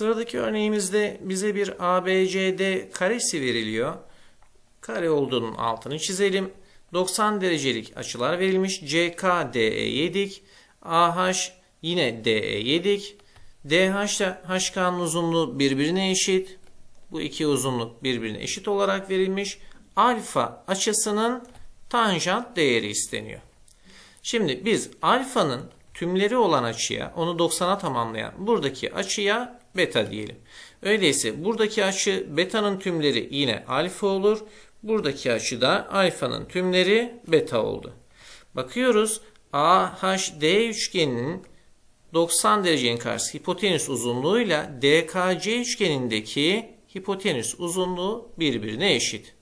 Sıradaki örneğimizde bize bir ABCD karesi veriliyor. Kare olduğunun altını çizelim. 90 derecelik açılar verilmiş. CK DE yedik. AH yine DE yedik. DH ile HK'nın uzunluğu birbirine eşit. Bu iki uzunluk birbirine eşit olarak verilmiş. Alfa açısının tanjant değeri isteniyor. Şimdi biz alfanın tümleri olan açıya, onu 90'a tamamlayan buradaki açıya beta diyelim. Öyleyse buradaki açı beta'nın tümleri yine alfa olur. Buradaki açı da alfanın tümleri beta oldu. Bakıyoruz AHD üçgeninin 90 derecenin karşısı hipotenüs uzunluğuyla DKC üçgenindeki hipotenüs uzunluğu birbirine eşit.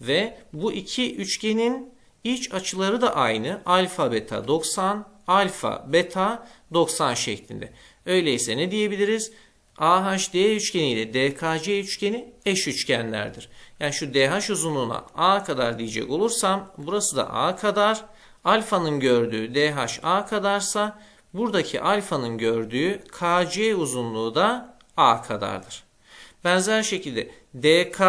Ve bu iki üçgenin iç açıları da aynı. Alfa beta 90, alfa beta 90 şeklinde. Öyleyse ne diyebiliriz? AHD üçgeni ile DKC üçgeni eş üçgenlerdir. Yani şu DH uzunluğuna A kadar diyecek olursam burası da A kadar. Alfanın gördüğü DH A kadarsa buradaki alfanın gördüğü KC uzunluğu da A kadardır. Benzer şekilde DK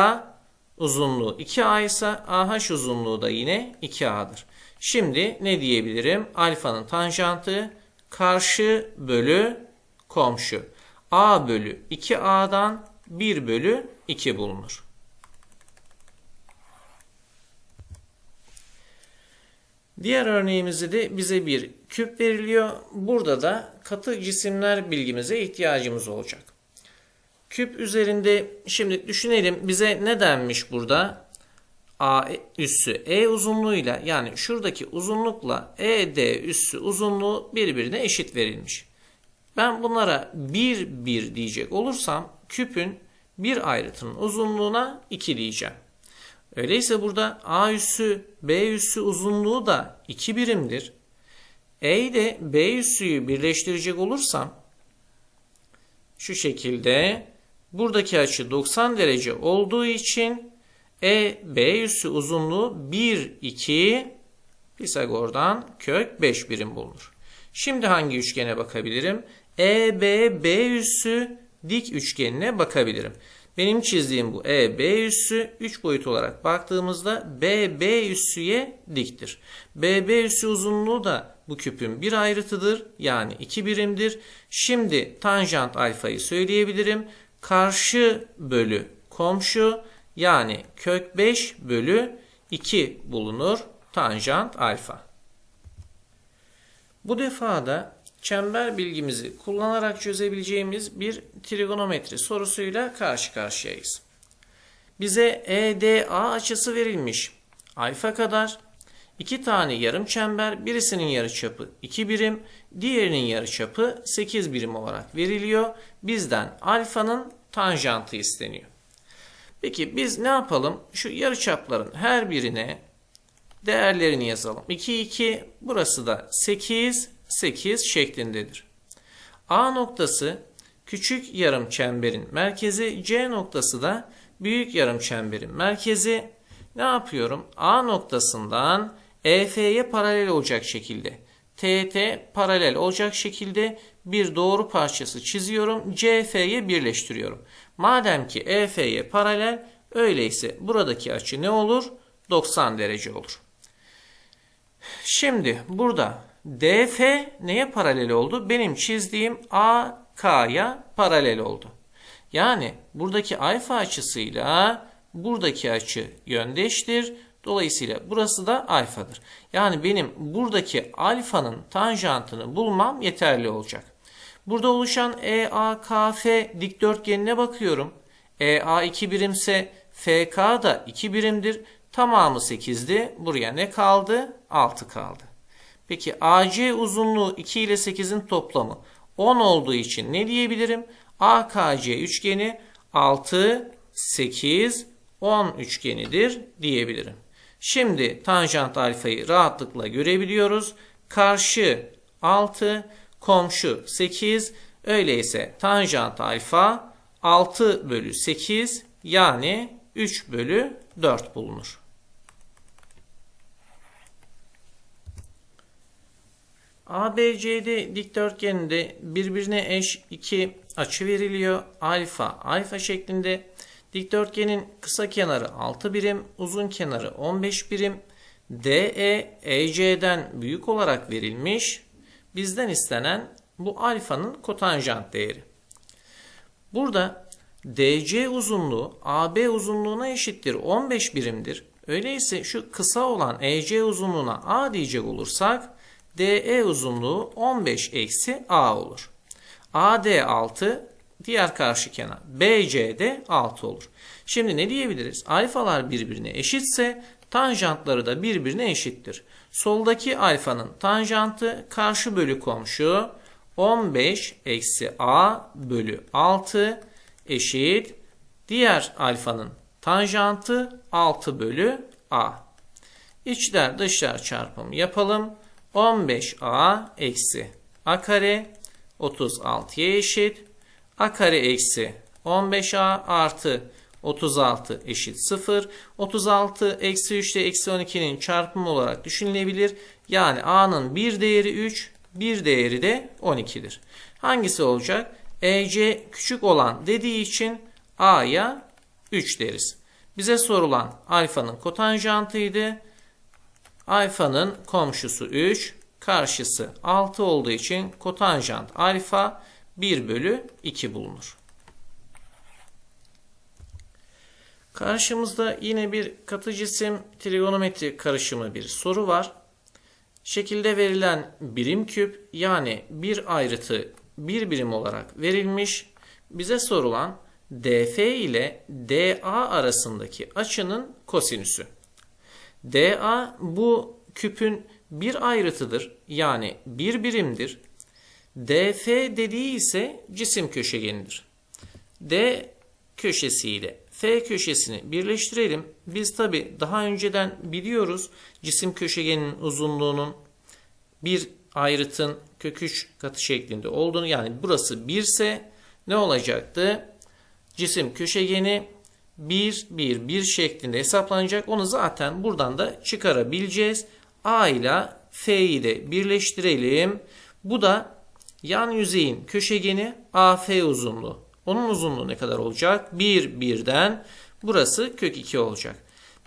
uzunluğu 2A ise AH uzunluğu da yine 2A'dır. Şimdi ne diyebilirim? Alfanın tanjantı karşı bölü komşu. A bölü 2A'dan 1 bölü 2 bulunur. Diğer örneğimizde de bize bir küp veriliyor. Burada da katı cisimler bilgimize ihtiyacımız olacak. Küp üzerinde şimdi düşünelim bize ne denmiş burada? A üssü E uzunluğuyla yani şuradaki uzunlukla ED üssü uzunluğu birbirine eşit verilmiş. Ben bunlara 1 1 diyecek olursam küpün bir ayrıtının uzunluğuna 2 diyeceğim. Öyleyse burada A üssü B üssü uzunluğu da 2 birimdir. E ile B üssüyü birleştirecek olursam şu şekilde buradaki açı 90 derece olduğu için E B üssü uzunluğu 1 2 Pisagor'dan kök 5 birim bulunur. Şimdi hangi üçgene bakabilirim? EB B üssü dik üçgenine bakabilirim. Benim çizdiğim bu EB üssü 3 boyut olarak baktığımızda BB üssüye diktir. BB üssü uzunluğu da bu küpün bir ayrıtıdır. Yani 2 birimdir. Şimdi tanjant alfayı söyleyebilirim. Karşı bölü komşu yani kök 5 bölü 2 bulunur tanjant alfa. Bu defada çember bilgimizi kullanarak çözebileceğimiz bir trigonometri sorusuyla karşı karşıyayız. Bize EDA açısı verilmiş. Alfa kadar iki tane yarım çember, birisinin yarıçapı 2 birim, diğerinin yarıçapı 8 birim olarak veriliyor. Bizden alfanın tanjantı isteniyor. Peki biz ne yapalım? Şu yarıçapların her birine değerlerini yazalım. 2 2 burası da 8 8 şeklindedir. A noktası küçük yarım çemberin merkezi, C noktası da büyük yarım çemberin merkezi. Ne yapıyorum? A noktasından EF'ye paralel olacak şekilde, TT paralel olacak şekilde bir doğru parçası çiziyorum. CF'ye birleştiriyorum. Madem ki EF'ye paralel, öyleyse buradaki açı ne olur? 90 derece olur. Şimdi burada DF neye paralel oldu? Benim çizdiğim AK'ya paralel oldu. Yani buradaki alfa açısıyla buradaki açı yöndeştir. Dolayısıyla burası da alfadır. Yani benim buradaki alfanın tanjantını bulmam yeterli olacak. Burada oluşan EAKF dikdörtgenine bakıyorum. EA 2 birimse FK da 2 birimdir. Tamamı 8'di. Buraya ne kaldı? 6 kaldı. Peki AC uzunluğu 2 ile 8'in toplamı 10 olduğu için ne diyebilirim? AKC üçgeni 6, 8, 10 üçgenidir diyebilirim. Şimdi tanjant alfayı rahatlıkla görebiliyoruz. Karşı 6, komşu 8. Öyleyse tanjant alfa 6 bölü 8 yani 3 bölü 4 bulunur. ABCD dikdörtgeninde birbirine eş iki açı veriliyor. Alfa, alfa şeklinde. Dikdörtgenin kısa kenarı 6 birim, uzun kenarı 15 birim. DE, EC'den büyük olarak verilmiş. Bizden istenen bu alfanın kotanjant değeri. Burada DC uzunluğu AB uzunluğuna eşittir 15 birimdir. Öyleyse şu kısa olan EC uzunluğuna A diyecek olursak DE uzunluğu 15 eksi A olur. AD 6 diğer karşı kenar. BC de 6 olur. Şimdi ne diyebiliriz? Alfalar birbirine eşitse tanjantları da birbirine eşittir. Soldaki alfanın tanjantı karşı bölü komşu 15 eksi A bölü 6 eşit diğer alfanın tanjantı 6 bölü A. İçler dışlar çarpımı yapalım. 15A eksi A kare 36'ya eşit. A kare eksi 15A artı 36 eşit 0. 36 eksi 3 ile eksi 12'nin çarpımı olarak düşünülebilir. Yani A'nın bir değeri 3, bir değeri de 12'dir. Hangisi olacak? EC küçük olan dediği için A'ya 3 deriz. Bize sorulan alfanın kotanjantıydı. Alfanın komşusu 3, karşısı 6 olduğu için kotanjant alfa 1 bölü 2 bulunur. Karşımızda yine bir katı cisim trigonometri karışımı bir soru var. Şekilde verilen birim küp yani bir ayrıtı bir birim olarak verilmiş. Bize sorulan DF ile DA arasındaki açının kosinüsü. DA bu küpün bir ayrıtıdır yani bir birimdir. DF dediği ise cisim köşegenidir. D köşesiyle F köşesini birleştirelim. Biz tabi daha önceden biliyoruz cisim köşegeninin uzunluğunun bir ayrıtın kök 3 katı şeklinde olduğunu yani burası 1 ise ne olacaktı? Cisim köşegeni 1 1 1 şeklinde hesaplanacak. Onu zaten buradan da çıkarabileceğiz. A ile F'yi de birleştirelim. Bu da yan yüzeyin köşegeni AF uzunluğu. Onun uzunluğu ne kadar olacak? 1 1'den burası kök 2 olacak.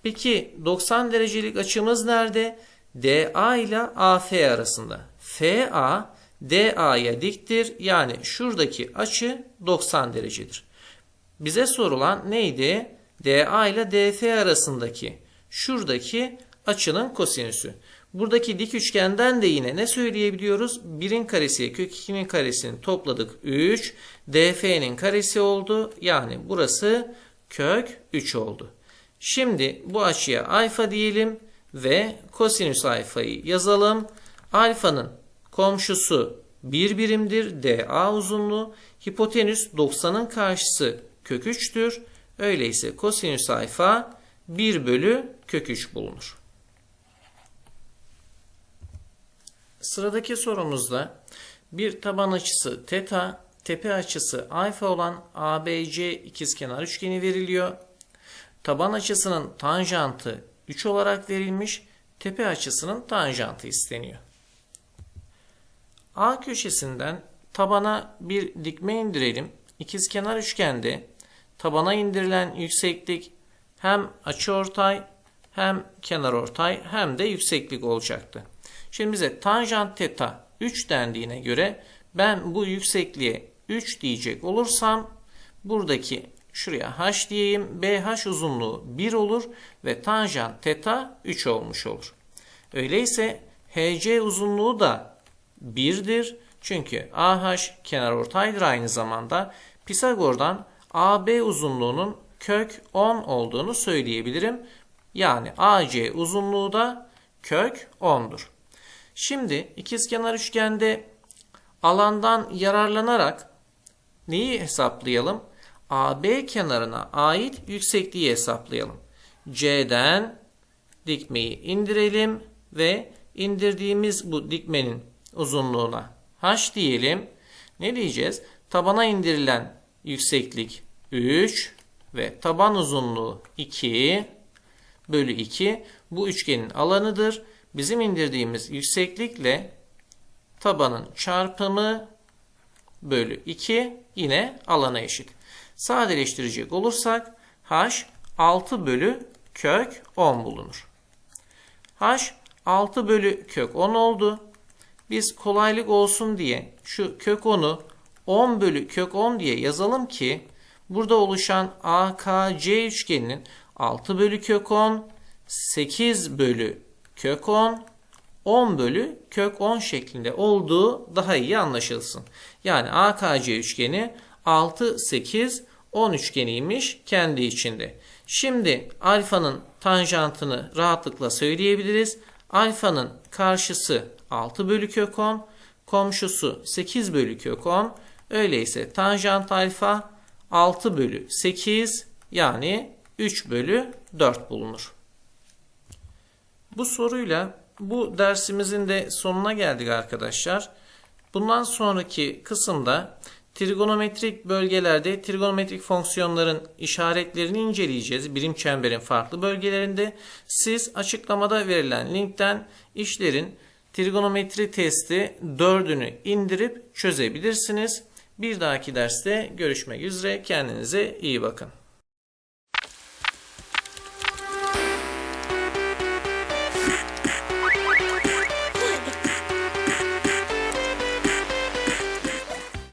Peki 90 derecelik açımız nerede? DA ile AF arasında. FA DA'ya diktir. Yani şuradaki açı 90 derecedir. Bize sorulan neydi? DA ile DF arasındaki şuradaki açının kosinüsü. Buradaki dik üçgenden de yine ne söyleyebiliyoruz? 1'in karesi kök 2'nin karesini topladık 3. DF'nin karesi oldu. Yani burası kök 3 oldu. Şimdi bu açıya alfa diyelim ve kosinüs alfayı yazalım. Alfanın komşusu 1 birimdir. DA uzunluğu. Hipotenüs 90'ın karşısı kök 3'tür. Öyleyse kosinüs alfa 1 bölü kök 3 bulunur. Sıradaki sorumuzda bir taban açısı teta, tepe açısı alfa olan ABC ikizkenar üçgeni veriliyor. Taban açısının tanjantı 3 olarak verilmiş, tepe açısının tanjantı isteniyor. A köşesinden tabana bir dikme indirelim. İkizkenar üçgende tabana indirilen yükseklik hem açıortay hem kenarortay hem de yükseklik olacaktı. Şimdi bize tanjant teta 3 dendiğine göre ben bu yüksekliğe 3 diyecek olursam buradaki şuraya h diyeyim. BH uzunluğu 1 olur ve tanjant teta 3 olmuş olur. Öyleyse HC uzunluğu da 1'dir. Çünkü AH kenar ortaydır aynı zamanda. Pisagor'dan AB uzunluğunun kök 10 olduğunu söyleyebilirim. Yani AC uzunluğu da kök 10'dur. Şimdi ikizkenar üçgende alandan yararlanarak neyi hesaplayalım? AB kenarına ait yüksekliği hesaplayalım. C'den dikmeyi indirelim ve indirdiğimiz bu dikmenin uzunluğuna h diyelim. Ne diyeceğiz? Tabana indirilen yükseklik 3 ve taban uzunluğu 2 bölü 2 bu üçgenin alanıdır bizim indirdiğimiz yükseklikle tabanın çarpımı bölü 2 yine alana eşit. Sadeleştirecek olursak h 6 bölü kök 10 bulunur. h 6 bölü kök 10 oldu. Biz kolaylık olsun diye şu kök 10'u 10 bölü kök 10 diye yazalım ki burada oluşan AKC üçgeninin 6 bölü kök 10, 8 bölü kök 10, 10 bölü kök 10 şeklinde olduğu daha iyi anlaşılsın. Yani AKC üçgeni 6, 8, 10 üçgeniymiş kendi içinde. Şimdi alfanın tanjantını rahatlıkla söyleyebiliriz. Alfanın karşısı 6 bölü kök 10, komşusu 8 bölü kök 10. Öyleyse tanjant alfa 6 bölü 8 yani 3 bölü 4 bulunur. Bu soruyla bu dersimizin de sonuna geldik arkadaşlar. Bundan sonraki kısımda trigonometrik bölgelerde trigonometrik fonksiyonların işaretlerini inceleyeceğiz. Birim çemberin farklı bölgelerinde. Siz açıklamada verilen linkten işlerin trigonometri testi 4'ünü indirip çözebilirsiniz. Bir dahaki derste görüşmek üzere. Kendinize iyi bakın.